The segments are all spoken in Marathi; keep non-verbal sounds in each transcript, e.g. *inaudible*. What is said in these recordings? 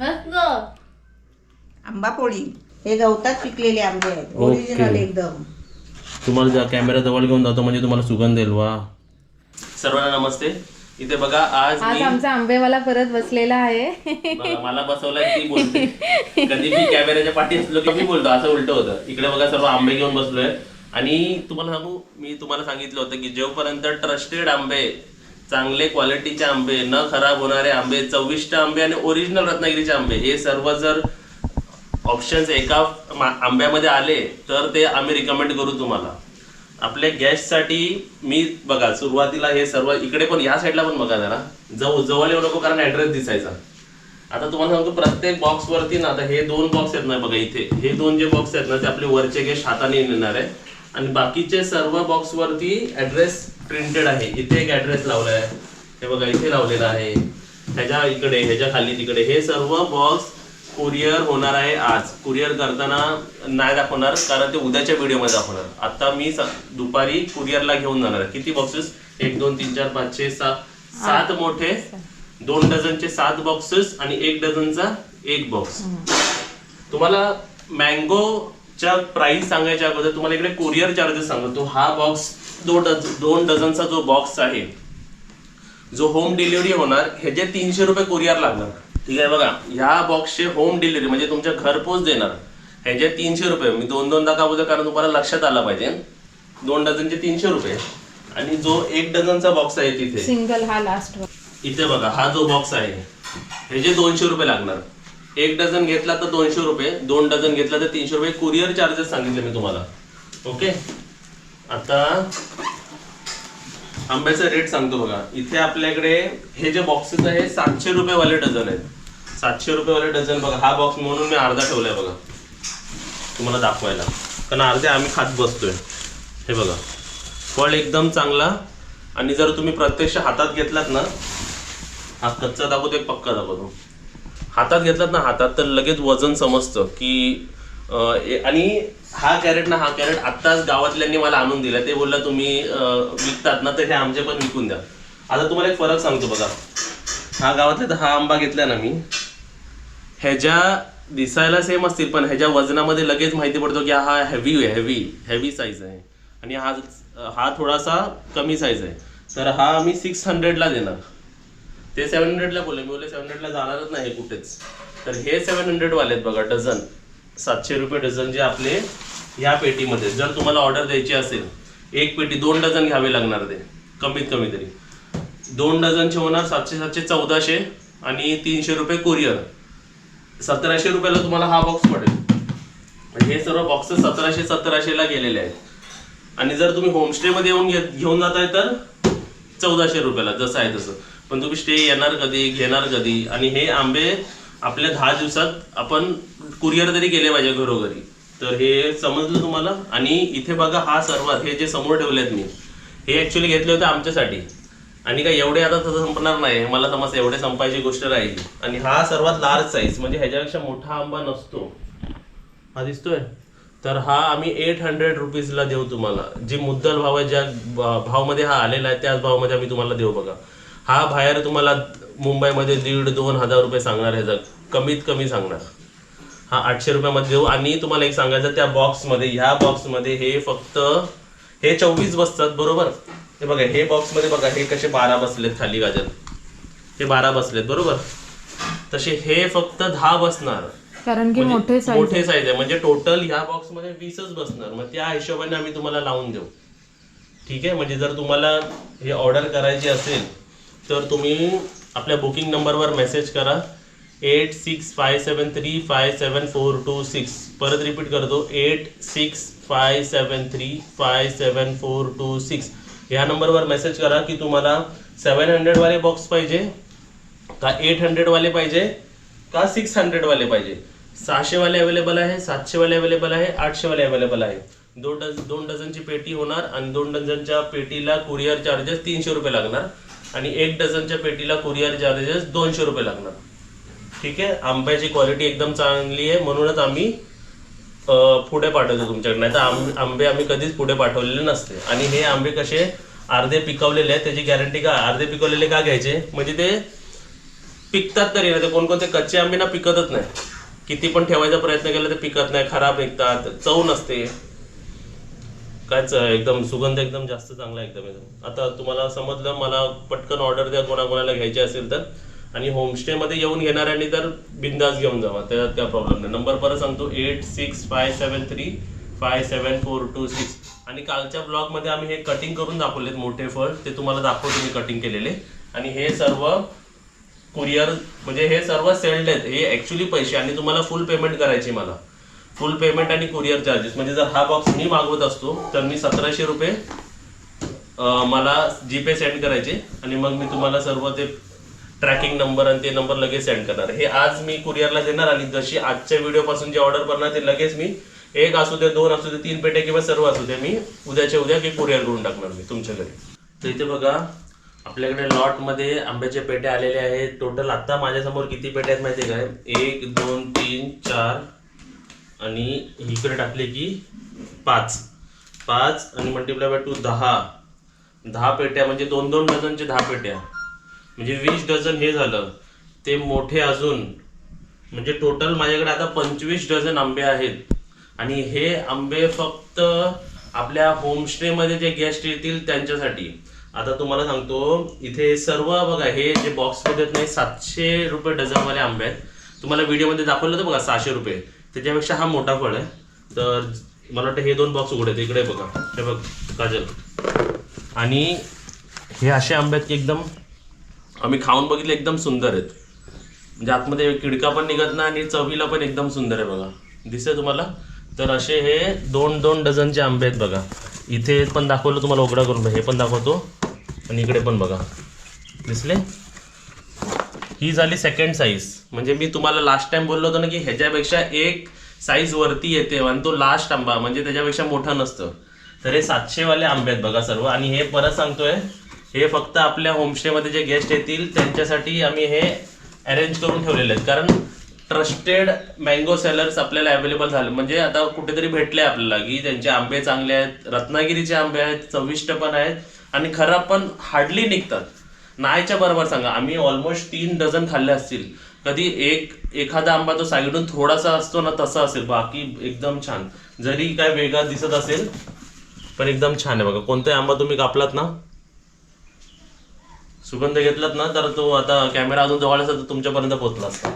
मस्त. आंबा पोळी. हे गवतात पिकलेले आंबे आहेत. ओरिजिनल एकदम. तुम्हाला ज्या कॅमेरा जवळ घेऊन जातो म्हणजे तुम्हाला सुगंध येईल वा. सर्वांना नमस्ते. इथे बघा आज आज मी आमचा आंबेवाला परत बसलेला आहे. बघा, मला बसवलाय ती बोलते. कधी मी कॅमेऱ्याच्या पाठी असलो की मी बोलतो असं उलट होतं. इकडे बघा सर्व आंबे घेऊन बसलोय. आणि तुम्हाला सांगू मी तुम्हाला सांगितलं होतं की जोपर्यंत ट्रस्टेड आंबे चांगले क्वालिटीचे आंबे न खराब होणारे आंबे चविष्ट आंबे आणि ओरिजिनल रत्नागिरीचे आंबे हे सर्व जर ऑप्शन्स एका आंब्यामध्ये आले तर ते आम्ही रिकमेंड करू तुम्हाला. आपल्या गॅससाठी मी बघा सुरुवातीला हे सर्व इकडे पण या साईडला पण बघा जरा. जवळ जवळ येऊ नको कारण ऍड्रेस दिसायचा. आता तुम्हाला सांगतो प्रत्येक बॉक्सवरती ना आता हे दोन बॉक्स आहेत ना बघा इथे. हे दोन जे बॉक्स आहेत ना ते आपले वरचे गेस्ट हाताने येणार आहे. आणि बाकीचे सर्व बॉक्सवरती ॲड्रेस ऍड्रेस प्रिंटेड आहे. इथे एक ऍड्रेस लावलाय. हे बघा इथे लावलेला आहे. ह्याच्या इकडे ह्याच्या खाली तिकडे. हे सर्व बॉक्स कुरिअर होणार आहे आज. कुरिअर करताना नाही दाखवणार कारण ते उद्याच्या व्हिडिओमध्ये दाखवणार. आता मी स- दुपारी कुरिअरला घेऊन जाणार आहे. किती बॉक्सेस एक दोन तीन चार पाच छे सात. सात मोठे दोन डझनचे सात बॉक्सेस आणि एक डझनचा एक बॉक्स तुम्हाला मँगोच्या प्राइस सांगायच्या अगोदर तुम्हाला इकडे कुरिअर चार्जेस सांगतो. हा बॉक्स दोन डझ दोन डझनचा जो बॉक्स आहे जो होम डिलिव्हरी होणार ह्याचे तीनशे रुपये कुरिअर लागणार. ठीक आहे बघा ह्या बॉक्सचे होम डिलिव्हरी म्हणजे तुमच्या घरपोच देणार ह्याचे तीनशे रुपये मी दोन दोनदा का बोलतो कारण तुम्हाला लक्षात आलं पाहिजे. दोन डझनचे तीनशे रुपये आणि जो एक डझनचा बॉक्स आहे तिथे. सिंगल हा लास्ट इथे बघा हा जो बॉक्स आहे ह्याचे दोनशे रुपये लागणार. एक डझन घेतला तर दोनशे रुपये दोन डझन घेतला तर तीनशे रुपये. कुरिअर चार्जेस सांगितले मी तुम्हाला. ओके आता आंब्याचा रेट सांगतो बघा. इथे आपल्याकडे हे जे बॉक्सेस आहे सातशे रुपये वाले डझन आहेत. सातशे रुपये वाले डझन बघा. हा बॉक्स म्हणून मी अर्धा ठेवलाय बघा. तुम्हाला दाखवायला. कारण अर्धे आम्ही खात बसतोय. हे बघा. फळ एकदम चांगला. आणि जर तुम्ही प्रत्यक्ष हातात घेतलात ना हा कच्चा दाखवतो एक पक्का दाखवतो. हातात घेतलात ना हातात तर लगेच वजन समजतं की आणि हा कॅरेट ना हा कॅरेट आत्ताच गावातल्यांनी मला आणून दिला. ते बोलला तुम्ही विकतात ना तर हे आमचे पण विकून द्या. आता तुम्हाला एक फरक सांगतो बघा. हा गावातला तर हा आंबा घेतला ना मी. ह्याच्या दिसायला सेम असतील पण ह्याच्या वजनामध्ये लगेच माहिती पडतो की हा हेवी आहे हेवी हेवी साईज आहे. आणि हा हा थोडासा कमी साईज आहे. तर हा आम्ही सिक्स हंड्रेडला देणार. ते सेवन हंड्रेडला बोलले मी बोलले सेवन हंड्रेडला जाणारच नाही कुठेच. तर हे सेवन हंड्रेडवाले आहेत बघा डझन. सातशे रुपये डझन जे आपले ह्या पेटीमध्ये जर तुम्हाला ऑर्डर द्यायची असेल एक पेटी दोन डझन घ्यावे लागणार ते कमीत कमी तरी. दोन डझनचे होणार सातशे सातशे चौदाशे आणि तीनशे रुपये कुरिअर सतराशे रुपयाला तुम्हाला हा बॉक्स पडेल. म्हणजे हे सर्व बॉक्सेस सतराशे सतराशेला गेलेले आहेत. आणि जर तुम्ही होमस्टेमध्ये येऊन घे घेऊन जाताय तर चौदाशे रुपयाला जसं आहे तसं. पण तुम्ही स्टे येणार कधी घेणार कधी? आणि हे आंबे आपल्या दहा दिवसात आपण कुरिअर तरी केले पाहिजे घरोघरी. तर हे समजलं तुम्हाला? आणि इथे बघा हा सर्वात हे जे समोर ठेवलेत मी हे ॲक्च्युली घेतले होते आमच्यासाठी. आणि काय एवढे आता तसं संपणार नाही. मला समज एवढे संपायची गोष्ट राहील. आणि हा सर्वात लार्ज साईज म्हणजे ह्याच्यापेक्षा मोठा आंबा नसतो. हा दिसतोय? तर हा आम्ही एट हंड्रेड रुपीजला देऊ तुम्हाला. जी मुद्दल भाव आहे ज्या भावमध्ये हा आलेला आहे त्याच भावामध्ये आम्ही तुम्हाला देऊ बघा. हा बाहेर तुम्हाला मुंबईमध्ये दीड दोन हजार रुपये सांगणार ह्याचा कमीत कमी सांगणार. हा आठशे रुपयामध्ये देऊ. आणि तुम्हाला एक सांगायचं त्या बॉक्समध्ये ह्या बॉक्समध्ये हे फक्त हे चोवीस बसतात बरोबर? हे बघा हे बॉक्समध्ये बघा हे कसे बारा बसलेत खाली गाजर. हे बारा बसलेत बरोबर? तसे हे फक्त दहा बसणार. कारण की म्हणजे मोठे साईज मोठे साईज आहे. म्हणजे टोटल ह्या बॉक्समध्ये वीसच बसणार. मग त्या हिशोबाने आम्ही तुम्हाला लावून देऊ. ठीक आहे? म्हणजे जर तुम्हाला हे ऑर्डर करायची असेल तर तुम्ही आपल्या बुकिंग नंबरवर मेसेज करा. Eight six five seven three five seven four two six परत रिपीट करतो eight six five seven three five seven four two six ह्या नंबरवर मेसेज करा की तुम्हाला सेवन हंड्रेडवाले बॉक्स पाहिजे का एट हंड्रेडवाले पाहिजे का सिक्स हंड्रेडवाले पाहिजे? सहाशेवाले अवेलेबल आहे सातशेवाले अवेलेबल आहे आठशेवाले अवेलेबल आहे. दोन डझ दोन डझनची पेटी होणार आणि दोन डझनच्या पेटीला कुरिअर चार्जेस तीनशे रुपये लागणार आणि एक डझनच्या पेटीला कुरिअर चार्जेस दोनशे रुपये लागणार. ठीक आहे. आंब्याची क्वालिटी एकदम चांगली आहे. म्हणूनच आम्ही पुढे पाठवतो तुमच्याकडे. नाही तर आंब- आंबे आम्ही कधीच पुढे पाठवलेले नसते. आणि हे आंबे कसे अर्धे पिकवलेले आहेत त्याची गॅरंटी का अर्धे पिकवलेले का घ्यायचे? म्हणजे ते पिकतात तरी. ना ते कोणकोणते कच्चे आंबे ना पिकतच नाही. किती पण ठेवायचा प्रयत्न केला तर पिकत नाही खराब निघतात चव नसते. कायच एकदम सुगंध एकदम जास्त चांगला एकदम एकदम आता तुम्हाला समजलं मला पटकन ऑर्डर द्या कोणाकोणाला घ्यायची असेल तर. आणि होमस्टेमध्ये येऊन घेणाऱ्यांनी तर बिंदास घेऊन जावा. त्या त्या प्रॉब्लेम नाही. नंबर परत सांगतो. Eight six five seven three five seven four two six आणि कालच्या ब्लॉगमध्ये आम्ही हे कटिंग करून दाखवलेत मोठे फळ. ते तुम्हाला दाखवतो मी कटिंग केलेले. आणि हे सर्व कुरिअर म्हणजे हे सर्व सेल्ड आहेत. हे ॲक्च्युली पैसे आणि तुम्हाला फुल पेमेंट करायची मला. फुल पेमेंट आणि कुरिअर चार्जेस म्हणजे जर हा बॉक्स मी मागवत असतो तर मी सतराशे रुपये मला जीपे सेंड करायचे. आणि मग मी तुम्हाला सर्व ते ट्रॅकिंग नंबर आणि ते नंबर लगेच सेंड करणार. हे आज मी कुरिअरला देणार आणि जशी आजच्या व्हिडिओपासून जे ऑर्डर करणार ते लगेच मी एक असू दे दोन असू दे तीन पेट्या किंवा सर्व असू दे मी उद्याच्या उद्या की कुरिअर करून टाकणार मी तुमच्या घरी. तर इथे बघा आपल्याकडे लॉटमध्ये आंब्याचे पेटे आलेले आहेत. टोटल आत्ता माझ्यासमोर किती पेटे आहेत माहिती आहे काय एक दोन तीन चार आणि इकडे टाकले की पाच. पाच आणि मल्टिप्लाय बाय टू दहा. दहा पेट्या म्हणजे दोन दोन डझनचे दहा पेट्या. म्हणजे वीस डझन हे झालं. ते मोठे अजून. म्हणजे टोटल माझ्याकडे आता पंचवीस डझन आंबे आहेत. आणि हे आंबे फक्त आपल्या होमस्टेमध्ये जे गेस्ट येतील त्यांच्यासाठी. आता तुम्हाला सांगतो इथे सर्व बघा हे जे बॉक्समध्ये नाही सातशे रुपये डझनवाले आंबे आहेत. तुम्हाला व्हिडिओमध्ये दाखवलं तर बघा सहाशे रुपये. त्याच्यापेक्षा हा मोठा फळ आहे. तर मला वाटतं हे दोन बॉक्स उघडे आहेत. इकडे बघा. हे बघ काजल. आणि हे असे आंबे आहेत की एकदम आम्ही खाऊन बघितले एकदम सुंदर आहेत. म्हणजे आतमध्ये किडका पण निघत नाही आणि चवीला पण एकदम सुंदर आहे बघा. दिसतंय तुम्हाला? तर असे हे दोन दोन डझनचे आंबे आहेत बघा. इथे पण दाखवलं तुम्हाला उघडा करून हे पण दाखवतो. आणि इकडे पण बघा. दिसले? ही झाली सेकंड साईज म्हणजे मी तुम्हाला लास्ट टाइम बोललो होतो ना की ह्याच्यापेक्षा एक साईज वरती येते आणि तो लास्ट आंबा. म्हणजे त्याच्यापेक्षा मोठा नसतं. तर हे सातशेवाले आंबे आहेत बघा सर्व. आणि हे परत सांगतोय हे फक्त आपल्या होमस्टेमध्ये जे गेस्ट येतील त्यांच्यासाठी आम्ही हे अरेंज करून ठेवलेले आहेत. कारण ट्रस्टेड मँगो सेलर्स आपल्याला अवेलेबल झाले. म्हणजे आता कुठेतरी भेटले आपल्याला की त्यांचे आंबे चांगले आहेत रत्नागिरीचे आंबे आहेत चविष्ट पण आहेत आणि खराब पण हार्डली निघतात. नाहीच्या बरोबर सांगा आम्ही ऑलमोस्ट तीन डझन खाल्ले असतील. कधी एक एखादा आंबा तो साईडून थोडासा असतो ना तसा असेल. बाकी एकदम छान. जरी काय वेगळा दिसत असेल पण एकदम छान आहे बघा. कोणताही आंबा तुम्ही कापलात ना सुगंध घेतलात ना तर तो आता कॅमेरा अजून जवळ असता तर तुमच्यापर्यंत पोहोचला असता.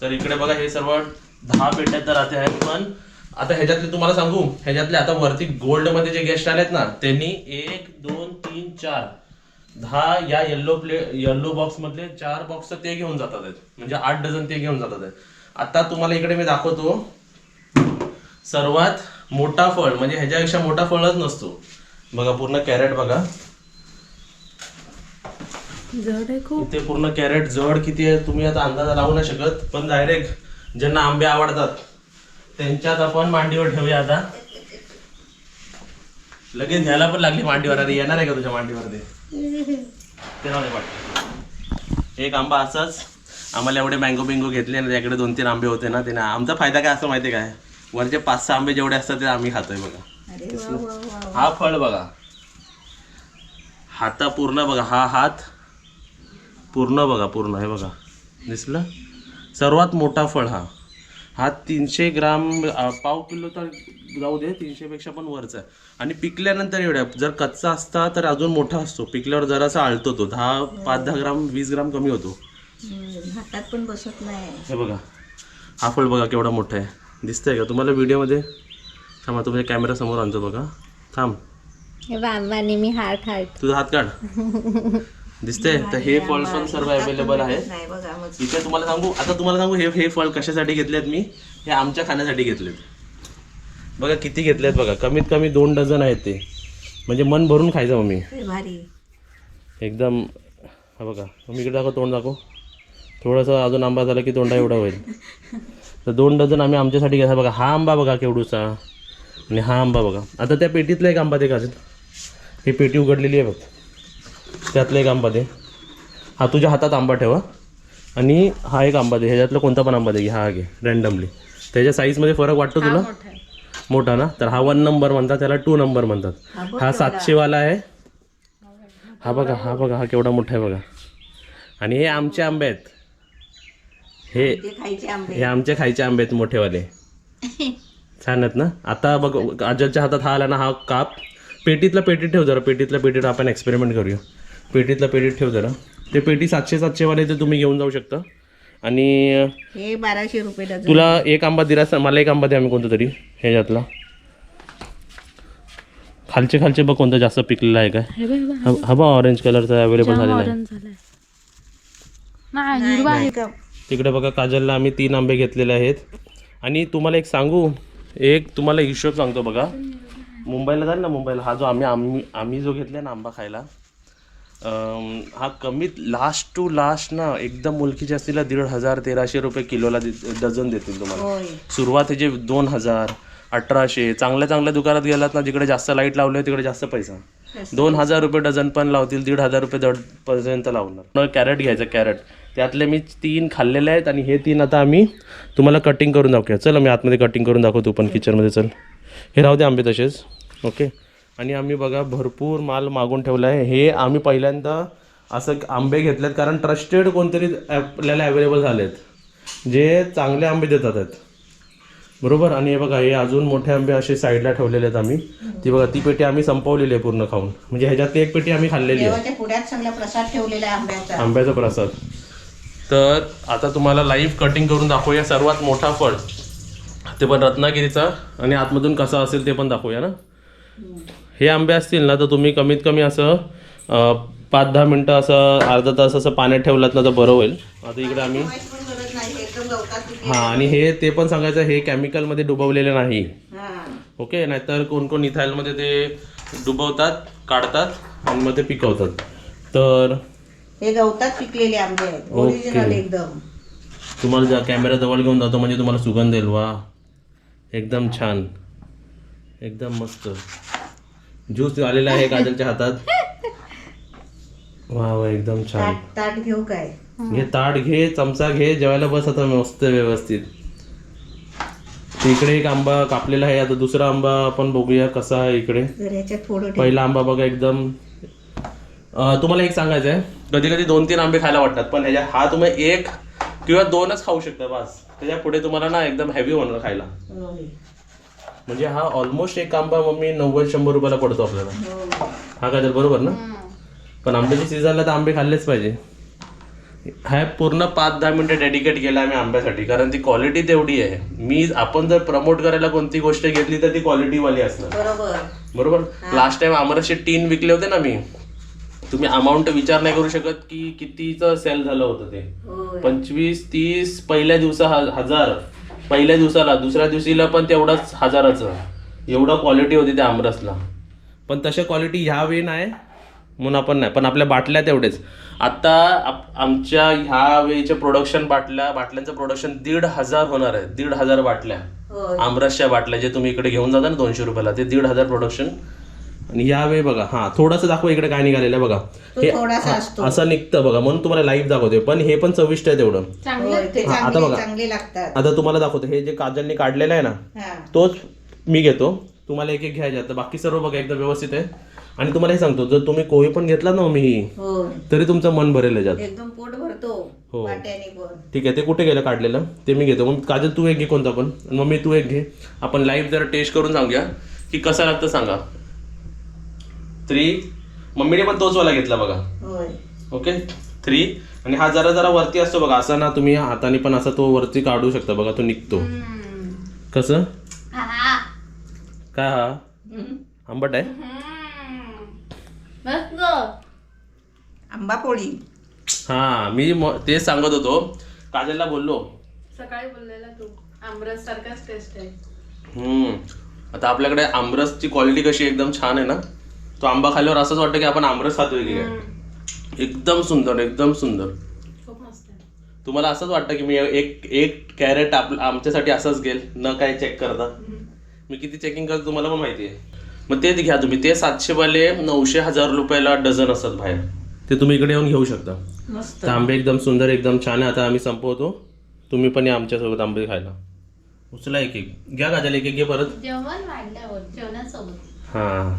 तर इकडे बघा हे सर्व दहा पेट्या तर आता आहेत पण आता ह्याच्यातले तुम्हाला सांगू ह्याच्यातले आता वरती गोल्डमध्ये जे गेस्ट आलेत ना त्यांनी एक दोन तीन चार दहा या येल्लो प्ले येल्लो बॉक्स मधले चार बॉक्स ते घेऊन जातात आहेत. म्हणजे आठ डझन ते घेऊन जातात आता तुम्हाला इकडे मी दाखवतो. सर्वात मोठा फळ म्हणजे ह्याच्यापेक्षा मोठा फळच नसतो. बघा पूर्ण कॅरेट बघा. जड आहे खूप. इथे पूर्ण कॅरेट जड किती आहे तुम्ही आता अंदाजा लावू नाही शकत पण डायरेक्ट ज्यांना आंबे आवडतात त्यांच्यात आपण मांडीवर ठेवूया आता. लगेच घ्यायला पण लागली मांडीवर अरे येणार आहे का तुझ्या मांडीवर ते. एक आंबा असाच आम्हाला एवढे मँगो बिंगो घेतले आणि त्याकडे दोन तीन आंबे होते ना ते ना आमचा फायदा काय असतो माहिती काय? वरचे पाच सहा आंबे जेवढे असतात ते आम्ही खातोय बघा. हा फळ बघा. हाता पूर्ण बघा हा हात पूर्ण बघा पूर्ण हे बघा. दिसलं? सर्वात मोठा फळ हा. हा तीनशे ग्राम पाव किलो तर जाऊ दे तीनशे पेक्षा पण वरचा आहे. आणि पिकल्यानंतर एवढ्या जर कच्चा असता तर अजून मोठा असतो. पिकल्यावर जरासा आळतो तो. दहा पाच दहा ग्राम वीस ग्राम कमी होतो. हातात पण बसत नाही. हे बघा. हा फळ बघा केवढा मोठा आहे. दिसतंय का? तुम्हाला व्हिडिओमध्ये? थांबा तुमच्या कॅमेरा समोर आणतो बघा. थांब. हे बाबाने मी हार्ट हार्ट तुझा हात काढ. *laughs* दिसतंय? तर हे फळ पण सर्व अवेलेबल मग. इथे तुम्हाला सांगू आता तुम्हाला सांगू हे हे फळ कशासाठी घेतलेत मी? हे आमच्या खाण्यासाठी घेतलेत. बघा किती घेतलेत बघा. कमीत कमी दोन डझन आहेत ते. म्हणजे मन भरून खायचं मम्मी. एकदम हा बघा. मम्मी इकडे दाखव तोंड दाखव. थोडंसं अजून आंबा झाला की तोंडा एवढा होईल. तर दोन डझन आम्ही आमच्यासाठी घ्यायचा बघा हा आंबा बघा केवढूसा. आणि हा आंबा बघा. आता त्या पेटीतला एक आंबा ते का ही पेटी उघडलेली आहे बघ. त्यातला एक आंबा दे. हा तुझ्या हातात आंबा ठेवा आणि हा एक आंबा दे. ह्याच्यातला कोणता पण आंबा दे घे, हा घे रँडमली त्याच्या साईजमध्ये फरक वाटतो तुला? मोठा ना? तर हा वन नंबर म्हणतात त्याला टू नंबर म्हणतात. हा सातशेवाला आहे. हा बघा हा बघा हा केवढा मोठा आहे बघा. आणि हे आमचे आंबे आहेत. हे हे आमचे खायचे आंबे आहेत मोठेवाले. छान आहेत ना? आता बघ आजच्या हातात हा आला ना हा काप. पेटीतला पेटीत ठेव जरा पेटीतला पेटीत आपण एक्सपेरिमेंट करूया. पेटीतला पेटीत ठेव जरा. ते पेटी सातशे सातशेवाले ते तुम्ही घेऊन जाऊ शकता. आणि हे बाराशे रुपये डझन. तुला एक आंबा दिला मला एक आंबा द्या आम्ही कोणता तरी ह्याच्यातला. खालचे खालचे बघ कोणतं जास्त पिकलेलं आहे काय. हे बघ, हे बघ. हा- हा बा ऑरेंज कलरचा अवेलेबल झालेला आहे. ऑरेंज झालाय. नाही हिरवा आहे. का? तिकडे बघा काजलला आम्ही तीन आंबे घेतलेले आहेत. आणि तुम्हाला एक सांगू एक तुम्हाला हिशोब सांगतो बघा. मुंबईला जाईल ना मुंबईला? हा जो आम्ही आम्ही आम्ही जो घेतला ना आंबा खायला हा कमीत लास्ट टू लास्ट ना एकदम मुलकीच्या असतील दीड हजार तेराशे रुपये किलोला दे- डझन देतील तुम्हाला. होय. सुरुवातीचे दोन हजार अठराशे चांगल्या चांगल्या दुकानात गेलात ना जिकडे जास्त लाइट लावले तिकडे जास्त पैसा. दोन हजार रुपये डझन पण लावतील दीड हजार रुपये दड पर्यंत लावणार. कॅरेट घ्यायचं कॅरेट त्यातले मी तीन खाल्लेले आहेत आणि हे तीन आता आम्ही तुम्हाला कटिंग करून दाखवूया. चल मी आतमध्ये कटिंग करून दाखवतो पण किचनमध्ये चल. हे राहू दे आंबे तसेच. ओके आणि आम्ही बघा भरपूर माल मागून ठेवला आहे. हे आम्ही पहिल्यांदा असं आंबे घेतलेत कारण ट्रस्टेड कोणतरी आपल्याला अवेलेबल झालेत. जे चांगले आंबे देतात आहेत. बरोबर? आणि हे बघा हे अजून मोठे आंबे असे साईडला ठेवलेले आहेत आम्ही. ती बघा ती पेटी आम्ही संपवलेली आहे पूर्ण खाऊन. म्हणजे ह्याच्यात एक पेटी आम्ही खाल्लेली आहे. प्रसाद ठेवलेला आहे आंब्याचा. आंब्याचा प्रसाद. तर आता तुम्हाला लाईव्ह कटिंग करून दाखवूया. सर्वात मोठा फळ ते पण रत्नागिरीचा. आणि आतमधून कसा असेल ते पण दाखवूया ना? हे आंबे असतील ना तर तुम्ही कमीत कमी असं पाच दहा मिनटं असं अर्धा तास असं पाण्यात ठेवलात ना तर बरं होईल. आता इकडे आम्ही. हां आणि हे ते पण सांगायचं हे केमिकलमध्ये डुबवलेले नाही. हा ओके? नाहीतर कोण कोण इथाईलमध्ये ते डुबवतात काढतात आणि मग ते पिकवतात. तर हे गवतात पिकलेले आंबे आहेत ओके. ओरिजिनल एकदम. तुम्हाला जा कॅमेरा जवळ घेऊन जातो म्हणजे तुम्हाला सुगंध येईल. वा. एकदम छान. एकदम मस्त. ज्यूस आलेला आहे काजलच्या हातात. वा वा एकदम छान. ताट ताट घेऊ काय? घे ताट घे चमचा घे जेवायला बस आता मस्त व्यवस्थित. इकडे एक आंबा कापलेला आहे आता दुसरा आंबा आपण बघूया कसा आहे इकडे. जर ह्याच्यात थोडं ठेव. पहिला आंबा बघा एकदम. अं, तुम्हाला एक सांगायचं आहे कधी कधी दोन तीन आंबे खायला वाटतात पण ह्याच्या हा तुम्ही एक किंवा दोनच खाऊ शकता बस. त्याच्या पुढे तुम्हाला ना एकदम हेवी होणार खायला. होय. म्हणजे हा ऑलमोस्ट एक आंबा मम्मी नव्वद शंभर रुपयाला पडतो आपल्याला. हो. हा काय तर बरोबर ना? पण आंब्याची सीझनला तर आंबे खाल्लेच पाहिजे. हा पूर्ण पाच दहा मिनिटं डेडिकेट केला आम्ही आंब्यासाठी कारण ती क्वालिटी तेवढी आहे. मी आपण जर प्रमोट करायला कोणती गोष्ट घेतली तर ती क्वालिटीवाली असणार. बरोबर. लास्ट टाइम आमरसचे टीन विकले होते ना मी. तुम्ही अमाऊंट विचार नाही करू शकत की कितीचं सेल झालं होतं ते. पंचवीस तीस पहिल्या दिवसा हजार. पहिल्या दिवसाला दुसऱ्या दिवशीला पण तेवढाच हजाराचं. एवढं क्वालिटी होती त्या आमरसला. पण तशा क्वालिटी ह्यावेळी नाही म्हणून आपण नाही. पण आपल्या बाटल्या तेवढेच. आता आप- आमच्या ह्या वेळीच्या प्रोडक्शन बाटल्या बाटल्यांचं प्रोडक्शन दीड हजार होणार आहे. दीड हजार बाटल्या. होय. आमरसच्या बाटल्या जे तुम्ही इकडे घेऊन जाता ना दोनशे रुपयाला ते दीड हजार प्रोडक्शन आणि यावेळी बघा हा थोडंसं दाखवा इकडे काय निघालेलं आहे बघा. तो हे थोडासा असतो. असं निघतं बघा म्हणून तुम्हाला लाईव्ह दाखवते पण हे पण चविष्ट आहे तेवढं. होय, ते हा, आता चांगले बघा. चांगले लागतात. आता तुम्हाला दाखवतो हे जे काजलने काढलेलं आहे ना हा. तोच मी घेतो. तुम्हाला एक एक घ्यायचे आता बाकी सर्व बघा एकदम व्यवस्थित आहे. आणि तुम्हाला हे सांगतो जर तुम्ही कोळी पण घेतला ना मी ही होय. तरी तुमचं मन भरेल याच्यात. एकदम पोट भरतो हो. वाट्याने पण. ठीक आहे ते कुठे गेलं काढलेलं? ते मी घेतो. मग काजल तू एक घे कोणता पण. आणि मग मी तू एक घे. आपण लाईव्ह जरा टेस्ट करून सांगूया की कसं लागतं सांगा. थ्री मम्मीने पण तोच वाला घेतला बघा. ओके थ्री आणि हा जरा जरा वरती असतो बघा. असा ना तुम्ही हाताने पण असा तो वरती काढू शकता बघा तो निघतो. कसं? काय हा? हम्म. आंबट आहे? आंबा पोळी. हा मी म- तेच सांगत होतो. काजलला बोललो. सकाळी बोललेला तू. आमरस सारखाच टेस्ट आहे. हम्म. आता आपल्याकडे आमरसची क्वालिटी कशी एकदम छान आहे ना? तो आंबा खाल्ल्यावर असंच वाटतं की आपण आमरस खातोय की काय? एकदम सुंदर एकदम सुंदर. खूप मस्त आहे. तुम्हाला असंच वाटतं की मी एक एक कॅरेट आप आमच्यासाठी असंच घेईल न काय चेक करता? मी किती चेकिंग करतो तुम्हाला पण माहिती आहे. मग तेच घ्या तुम्ही ते सातशेवाले नऊशे हजार रुपयाला डझन असतात बाहेर. ते तुम्ही इकडे येऊन घेऊ शकता. मस्त. तर आंबे एकदम सुंदर एकदम छान आहे. आता आम्ही संपवतो. तुम्ही पण या आमच्यासोबत आंबे खायला. उचला एक एक. घ्या गाजल एक एक घे परत. जेवण वाढल्यावर जेवणासोबत. हां.